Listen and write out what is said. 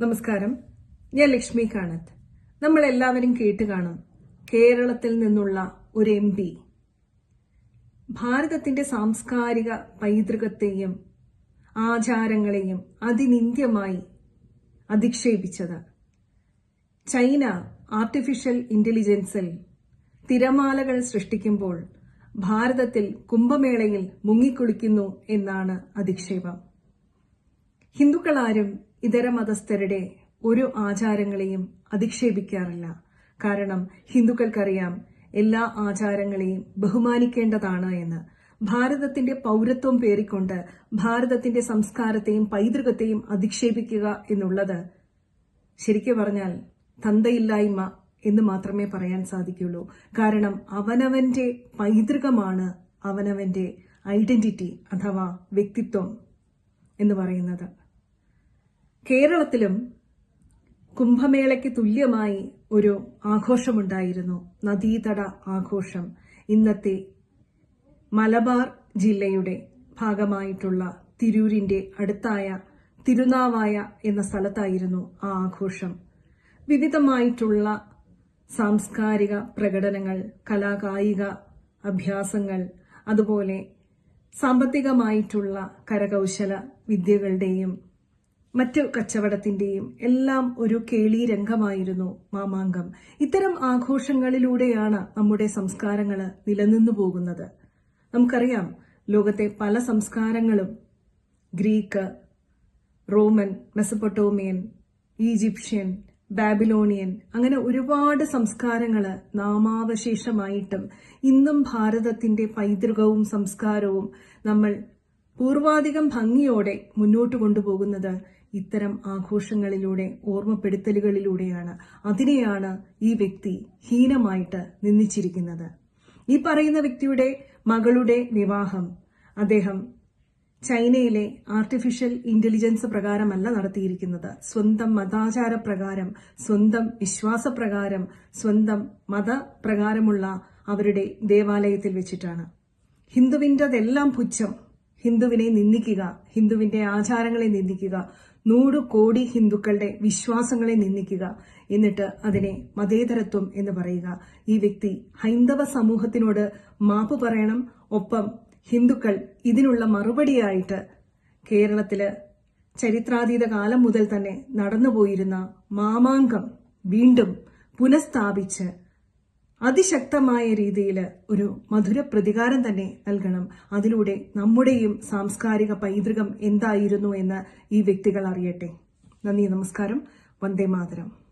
നമസ്കാരം. ഞാൻ ലക്ഷ്മി കാണത്ത്. നമ്മൾ എല്ലാവരും കേട്ട് കാണും കേരളത്തിൽ നിന്നുള്ള ഒരു എം പി. ഭാരതത്തിന്റെ സാംസ്കാരിക പൈതൃകത്തെയും ആചാരങ്ങളെയും അതിനിന്ദ്യമായി അധിക്ഷേപിച്ചത് ചൈന ആർട്ടിഫിഷ്യൽ ഇന്റലിജൻസിൽ തിരമാലകൾ സൃഷ്ടിക്കുമ്പോൾ ഭാരതത്തിൽ കുംഭമേളയിൽ മുങ്ങിക്കുളിക്കുന്നു എന്നാണ് അധിക്ഷേപം. ഹിന്ദുക്കളാരും ഇതര മതസ്ഥരുടെ ഒരു ആചാരങ്ങളെയും അധിക്ഷേപിക്കാറില്ല. കാരണം ഹിന്ദുക്കൾക്കറിയാം എല്ലാ ആചാരങ്ങളെയും ബഹുമാനിക്കേണ്ടതാണ് എന്ന്. ഭാരതത്തിന്റെ പൗരത്വം പേറിക്കൊണ്ട് ഭാരതത്തിന്റെ സംസ്കാരത്തെയും പൈതൃകത്തെയും അധിക്ഷേപിക്കുക എന്നുള്ളത് ശരിക്കു പറഞ്ഞാൽ തന്തയില്ലായ്മ എന്ന് മാത്രമേ പറയാൻ സാധിക്കുള്ളൂ. കാരണം അവനവന്റെ പൈതൃകമാണ് അവനവന്റെ ഐഡന്റിറ്റി അഥവാ വ്യക്തിത്വം എന്ന് പറയുന്നത്. കേരളത്തിലും കുംഭമേളയ്ക്ക് തുല്യമായി ഒരു ആഘോഷമുണ്ടായിരുന്നു. നദീതട ആഘോഷം. ഇന്നത്തെ മലബാർ ജില്ലയുടെ ഭാഗമായിട്ടുള്ള തിരൂരിന്റെ അടുത്തായ തിരുനാവായ എന്ന സ്ഥലത്തായിരുന്നു ആ ആഘോഷം. വിവിധമായിട്ടുള്ള സാംസ്കാരിക പ്രകടനങ്ങൾ കലാകായിക അഭ്യാസങ്ങൾ അതുപോലെ സാമ്പത്തികമായിട്ടുള്ള കരകൗശല വിദ്യകളുടെയും മറ്റു കച്ചവടത്തിന്റെയും എല്ലാം ഒരു കേളി രംഗമായിരുന്നു മാമാങ്കം. ഇത്തരം ആഘോഷങ്ങളിലൂടെയാണ് നമ്മുടെ സംസ്കാരങ്ങൾ നിലനിന്നു പോകുന്നത്. നമുക്കറിയാം ലോകത്തെ പല സംസ്കാരങ്ങളും Greek Roman Mesopotamian Egyptian Babylonian അങ്ങനെ ഒരുപാട് സംസ്കാരങ്ങൾ നാമാവശേഷമായിട്ടും ഇന്നും ഭാരതത്തിന്റെ പൈതൃകവും സംസ്കാരവും നമ്മൾ പൂർവാധികം ഭംഗിയോടെ മുന്നോട്ട് കൊണ്ടുപോകുന്നത് ഇത്തരം ആഘോഷങ്ങളിലൂടെ ഓർമ്മപ്പെടുത്തലുകളിലൂടെയാണ്. അതിനെയാണ് ഈ വ്യക്തി ഹീനമായിട്ട് നിന്ദിച്ചിരിക്കുന്നത്. ഈ പറയുന്ന വ്യക്തിയുടെ മകളുടെ വിവാഹം അദ്ദേഹം ചൈനയിലെ ആർട്ടിഫിഷ്യൽ ഇന്റലിജൻസ് പ്രകാരമല്ല നടത്തിയിരിക്കുന്നത്. സ്വന്തം മതാചാര പ്രകാരം സ്വന്തം വിശ്വാസപ്രകാരം സ്വന്തം മതപ്രകാരമുള്ള അവരുടെ ദേവാലയത്തിൽ വെച്ചിട്ടാണ്. ഹിന്ദുവിന്റെതെല്ലാം പുച്ഛം. ഹിന്ദുവിനെ നിന്ദിക്കുക ഹിന്ദുവിന്റെ ആചാരങ്ങളെ നിന്ദിക്കുക നൂറ് കോടി ഹിന്ദുക്കളുടെ വിശ്വാസങ്ങളെ നിന്ദിക്കുക എന്നിട്ട് അതിനെ മതേതരത്വം എന്ന് പറയുക. ഈ വ്യക്തി ഹൈന്ദവ സമൂഹത്തിനോട് മാപ്പ് പറയണം. ഒപ്പം ഹിന്ദുക്കൾ ഇതിനുള്ള മറുപടിയായിട്ട് കേരളത്തിൽ ചരിത്രാതീത കാലം മുതൽ തന്നെ നടന്നുപോയിരുന്ന മാമാങ്കം വീണ്ടും പുനഃസ്ഥാപിച്ച് അതിശക്തമായ രീതിയിൽ ഒരു മധുര പ്രതികാരം തന്നെ നൽകണം. അതിലൂടെ നമ്മുടെയും സാംസ്കാരിക പൈതൃകം എന്തായിരുന്നു എന്ന് ഈ വ്യക്തികൾ അറിയട്ടെ. നന്ദി നമസ്കാരം. വന്ദേ മാതരം.